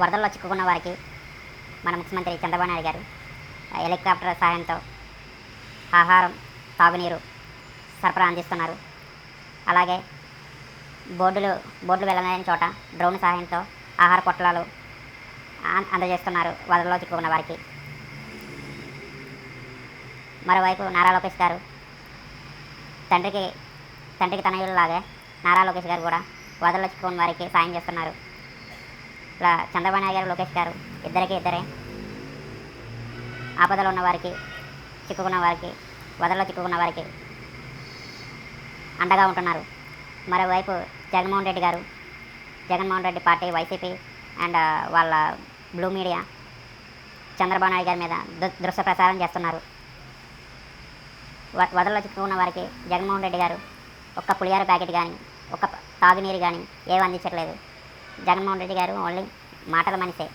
వరదల్లో చిక్కుకున్న వారికి మన ముఖ్యమంత్రి చంద్రబాబు నాయుడు గారు హెలికాప్టర్ సహాయంతో ఆహారం తాగునీరు సరఫరా అందిస్తున్నారు. అలాగే బోర్డులు బోర్డులు వెళ్ళలేని చోట డ్రోన్ సహాయంతో ఆహార పొట్లాలు అందజేస్తున్నారు వరదల్లో చిక్కుకున్న వారికి. మరోవైపు నారా లోకేష్ గారు తండ్రికి తండ్రికి తనయులలాగే నారా లోకేష్ గారు కూడా వరదల్లో చిక్కుకున్న వారికి సాయం చేస్తున్నారు. ఇలా చంద్రబాబు నాయుడు గారు లోకేష్ గారు ఇద్దరికి ఇద్దరే. ఆపదలో ఉన్న వారికి చిక్కుకున్న వారికి వదలలో చిక్కుకున్న వారికి అండగా ఉంటున్నారు. మరోవైపు Jaganmohan Reddy garu Jaganmohan Reddy party YCP and వాళ్ళ బ్లూ మీడియా చంద్రబాబు నాయుడు గారి మీద దృశ్య ప్రసారం చేస్తున్నారు. వ- వదలలో చిక్కుకున్న వారికి జగన్మోహన్ రెడ్డి గారు ఒక్క పులిహార ప్యాకెట్ కానీ ఒక్క తాగునీరు కానీ ఏవి అందించట్లేదు. జగన్మోహన్ రెడ్డి గారు ఓన్లీ మాటల మనిషే.